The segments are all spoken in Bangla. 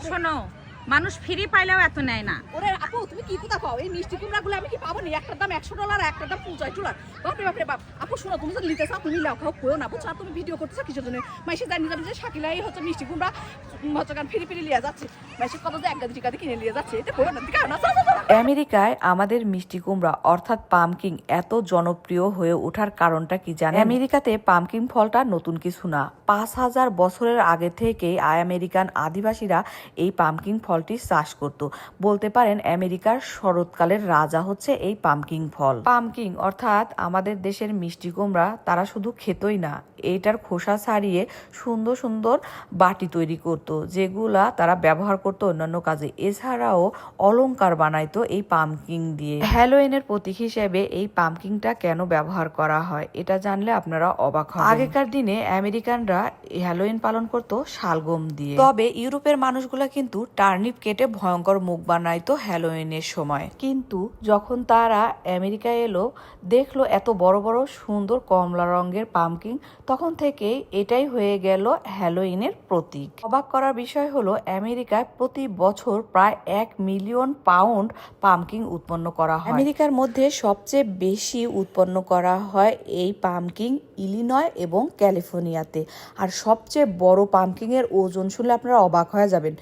শোনো মানুষ ফ্রি পাইলেও এত নেয় না। ওরে আপু তুমি কি কথা কও? এই মিষ্টি কুমড়াগুলো আমি কি পাবো নি? একটার দাম একশো ডলার আর একটার দাম পঞ্চাশ ডলার। বাপরে বাপরে বাপ। আপু শোনো তুমি যদি নিতে চাও তুমি লাও খাও কইও না। বুঝছ? আর তুমি ভিডিও করতেছো কিসের জন্য? মাইসে জানি যাবে যে শাকিলাই হচ্ছে মিষ্টি কুমড়া হচ্ছে কারণ ফিরি ফিরি লিয়ে যাচ্ছে। মাইসে কত যে এক গাদি টিকাতে কিনে নিয়ে যাচ্ছে এটা কইও না। আমেরিকায় আমাদের মিষ্টি কুমড়া অর্থাৎ পামকিং এত জনপ্রিয় হয়ে ওঠার কারণটা কি জানেন? আমেরিকাতে পামকিং ফলটা নতুন কিছু না। পাঁচ হাজার বছরের আগে থেকেই আমেরিকান আদিবাসীরা এই পামকিং ফলটি চাষ করত। বলতে পারেন আমেরিকার শরৎকালের রাজা হচ্ছে এই পামকিং ফল। পামকিং অর্থাৎ আমাদের দেশের মিষ্টি কুমড়া তারা শুধু খেতই না এইটার খোসা ছাড়িয়ে সুন্দর সুন্দর বাটি তৈরি করত যেগুলা তারা ব্যবহার করতো অন্যান্য কাজে। এছাড়াও অলংকার বানাইতো এই পামকিং দিয়ে। হ্যালোইনের প্রতীক হিসেবে এই পামকিংটা কেন ব্যবহার করা হয় এটা জানলে আপনারা অবাক হন আগেকার দিনে আমেরিকানরা হ্যালোইন পালন করত শালগম দিয়ে। তবে ইউরোপের মানুষগুলা কিন্তু টার্নিপ কেটে ভয়ঙ্কর মুখ বানাইতো হ্যালোইনের সময়। কিন্তু যখন তারা আমেরিকায় এলো, দেখল এত বড় বড় সুন্দর কমলা রঙের পামকিং তখন থেকে এটাই হয়ে গেল হ্যালোইনের প্রতীক। অবাক করার বিষয় হলো, আমেরিকায় প্রতি বছর প্রায় এক মিলিয়ন পাউন্ড পামকিং উৎপন্ন করা হয়। আমেরিকার মধ্যে সবচেয়ে বেশি উৎপন্ন করা হয় এই পামকিং ইলিনয় এবং ক্যালিফোর্নিয়াতে। আর সবচেয়ে বড় পামকিং এর ওজন শুনলে আপনারা অবাক হয়ে যাবেন।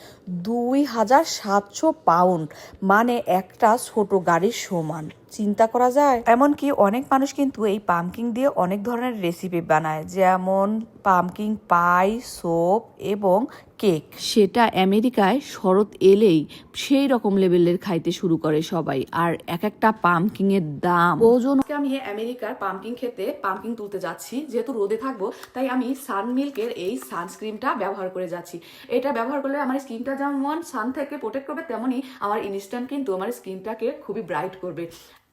দুই হাজার সাতশো পাউন্ড মানে একটা ছোট গাড়ির সমান। চিন্তা করা যায়। এমনকি অনেক মানুষ কিন্তু এই পামকিং দিয়ে অনেক ধরনের রেসিপি বানায় যেমন পামকিং পাই সোপ এবং কেক সেটা আমেরিকায় শরৎ এলেই সেই রকম লেভেলের খাইতে শুরু করে সবাই। আর এক একটা পামকিং এর দাম। ওজন আমি আমেরিকার পামকিং খেতে পামকিং তুলতে যাচ্ছি যেহেতু রোদে থাকব তাই আমি সান মিল্কের এই সানস্ক্রিনটা ব্যবহার করে যাচ্ছি। এটা ব্যবহার করলে আমার স্কিনটা যেমন সান থেকে প্রোটেক্ট করবে তেমনই আমার ইনস্ট্যান্ট কিন্তু আমার স্কিনটাকে খুবই ব্রাইট করবে।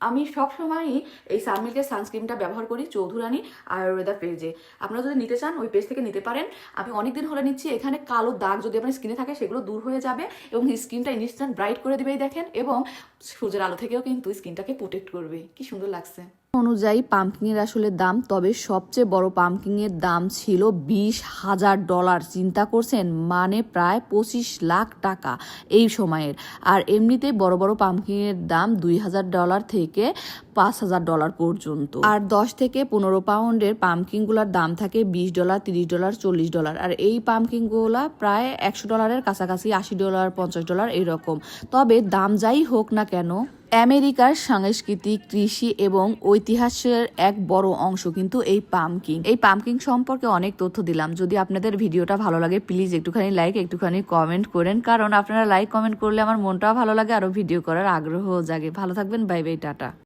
আমি সবসময়ই এই সানমিল্কের সানস্ক্রিনটা ব্যবহার করি চৌধুরানী আয়ুর্বেদা পেজে আপনারা যদি নিতে চান, ওই পেজ থেকে নিতে পারেন। আমি অনেকদিন হলে নিচ্ছি, এখানে কালো দাগ যদি আপনার স্কিনে থাকে, সেগুলো দূর হয়ে যাবে এবং স্কিনটা ইনস্ট্যান্ট ব্রাইট করে দেবেই দেখেন এবং সূর্যের আলো থেকেও কিন্তু স্কিনটাকে প্রোটেক্ট করবে। কি সুন্দর লাগছে। অনুযায়ী পাম্পকিং এর আসলে দাম, তবে সবচেয়ে বড় পাম্পকিং এর দাম ছিল বিশ হাজার ডলার। চিন্তা করছেন মানে প্রায় পঁচিশ লাখ টাকা এই সময়ের। আর এমনিতে বড় বড় পাম্পকিং এর দাম দুই হাজার ডলার থেকে পাঁচ হাজার ডলার পর্যন্ত। আর দশ থেকে পনেরো পাউন্ডের পাম্পকিংগুলার দাম থাকে বিশ ডলার, তিরিশ ডলার, চল্লিশ ডলার। আর এই পাম্পকিংগুলা প্রায় একশো ডলারের কাছাকাছি, আশি ডলার, পঞ্চাশ ডলার এরকম তবে দাম যাই হোক না কেন আমেরিকার সাংস্কৃতিক, কৃষি এবং ঐতিহাসের এক বড় অংশ কিন্তু এই পামকিং। এই পামকিং সম্পর্কে অনেক তথ্য দিলাম। যদি আপনাদের ভিডিওটা ভালো লাগে প্লিজ একটুখানি লাইক একটুখানি কমেন্ট করেন। কারণ আপনারা লাইক কমেন্ট করলে আমার মনটাও ভালো লাগে, আরও ভিডিও করার আগ্রহ জাগে। ভালো থাকবেন বাই বাই টাটা।